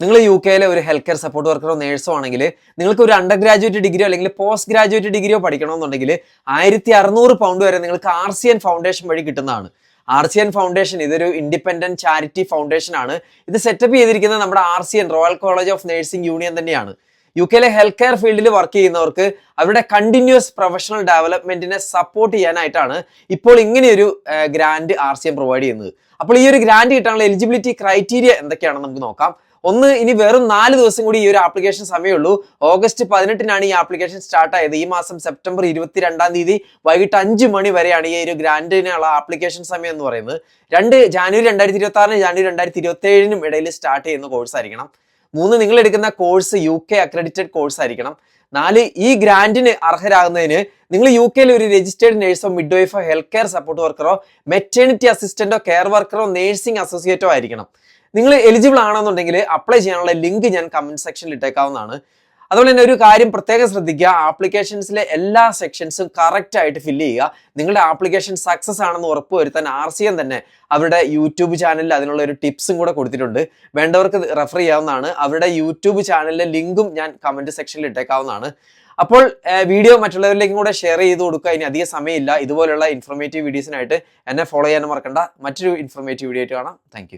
നിങ്ങൾ യു കെയിലെ ഒരു ഹെൽത്ത് കെയർ സപ്പോർട്ട് വർക്കറോ നേഴ്സോ ആണെങ്കിൽ നിങ്ങൾക്ക് ഒരു അണ്ടർ ഗ്രാജുവേറ്റ് ഡിഗ്രിയോ അല്ലെങ്കിൽ പോസ്റ്റ് ഗ്രാജുവേറ്റ് ഡിഗ്രിയോ പഠിക്കണമെന്നുണ്ടെങ്കിൽ ആയിരത്തി അറുന്നൂറ് പൗണ്ട് വരെ നിങ്ങൾക്ക് ആർ സി എൻ ഫൗണ്ടേഷൻ വഴി കിട്ടുന്നതാണ്. ആർ സി എൻ ഫൗണ്ടേഷൻ ഇതൊരു ഇൻഡിപെൻഡന്റ് ചാരിറ്റി ഫൗണ്ടേഷൻ ആണ്. ഇത് സെറ്റപ്പ് ചെയ്തിരിക്കുന്നത് നമ്മുടെ R C N royal college of nursing union തന്നെയാണ്. യു കെയിലെ ഹെൽത്ത് കെയർ ഫീൽഡിൽ വർക്ക് ചെയ്യുന്നവർക്ക് അവരുടെ കണ്ടിന്യൂസ് പ്രൊഫഷണൽ ഡെവലപ്മെന്റിനെ സപ്പോർട്ട് ചെയ്യാനായിട്ടാണ് ഇപ്പോൾ ഇങ്ങനെയൊരു grant R C M provide ചെയ്യുന്നത്. അപ്പോൾ ഈ ഒരു ഗ്രാൻഡ് കിട്ടാനുള്ള എലിജിബിലിറ്റി ക്രൈറ്റീരിയ എന്തൊക്കെയാണെന്ന് നമുക്ക് നോക്കാം. ഒന്ന് ഇനി വെറും നാല് ദിവസം കൂടി ഈ ഒരു ആപ്ലിക്കേഷൻ സമയമുള്ളൂ. ഓഗസ്റ്റ് പതിനെട്ടിനാണ് ഈ ആപ്ലിക്കേഷൻ സ്റ്റാർട്ട് ആയത്. ഈ മാസം സെപ്റ്റംബർ ഇരുപത്തിരണ്ടാം തീയതി വൈകിട്ട് അഞ്ച് മണി വരെയാണ് ഈ ഒരു ഗ്രാൻഡിനുള്ള ആപ്ലിക്കേഷൻ സമയം എന്ന് പറയുന്നത്. രണ്ട് ജാനുവരി രണ്ടായിരത്തി ഇരുപത്തി ആറിന് ജാനുവരി രണ്ടായിരത്തി ഇരുപത്തി ഏഴിനും ഇടയിൽ സ്റ്റാർട്ട് ചെയ്യുന്ന കോഴ്സ് ആയിരിക്കണം. മൂന്ന് നിങ്ങൾ എടുക്കുന്ന course U K accredited course ആയിരിക്കണം. നാല് ഈ ഗ്രാൻഡിന് അർഹരാകുന്നതിന് നിങ്ങൾ യു കെയിൽ ഒരു രജിസ്റ്റേർഡ് നഴ്സോ മിഡ് വൈഫോ ഹെൽത്ത് കെയർ സപ്പോർട്ട് വർക്കറോ മെറ്റേണിറ്റി അസിസ്റ്റന്റോ കെയർ വർക്കറോ നേഴ്സിംഗ് അസോസിയേറ്റോ ആയിരിക്കണം. നിങ്ങൾ എലിജിബിൾ ആണെന്നുണ്ടെങ്കിൽ അപ്ലൈ ചെയ്യാനുള്ള ലിങ്ക് ഞാൻ കമന്റ് സെക്ഷനിൽ ഇട്ടേക്കാവുന്നതാണ്. അതുപോലെ തന്നെ ഒരു കാര്യം പ്രത്യേകം ശ്രദ്ധിക്കുക. ആപ്ലിക്കേഷൻസിലെ എല്ലാ സെക്ഷൻസും കറക്റ്റ് ആയിട്ട് ഫില്ല് ചെയ്യുക. നിങ്ങളുടെ ആപ്ലിക്കേഷൻ സക്സസ് ആണെന്ന് ഉറപ്പുവരുത്താൻ ആർ സി എം തന്നെ അവരുടെ യൂട്യൂബ് ചാനലിൽ അതിനുള്ള ഒരു ടിപ്സും കൂടെ കൊടുത്തിട്ടുണ്ട്. വേണ്ടവർക്ക് റെഫർ ചെയ്യാവുന്നതാണ്. അവരുടെ യൂട്യൂബ് ചാനലിലെ ലിങ്കും ഞാൻ കമന്റ് സെക്ഷനിൽ ഇട്ടേക്കാവുന്നതാണ്. അപ്പോൾ വീഡിയോ മറ്റുള്ളവരിലേക്കും കൂടെ ഷെയർ ചെയ്ത് കൊടുക്കുക. ഇനി അധികം സമയമില്ല. ഇതുപോലുള്ള ഇൻഫോർമേറ്റീവ് വീഡിയോസിനായിട്ട് എന്നെ ഫോളോ ചെയ്യാനും മറക്കണ്ട. മറ്റൊരു ഇൻഫോർമേറ്റീവ് വീഡിയോ ആയിട്ട് കാണാം. താങ്ക്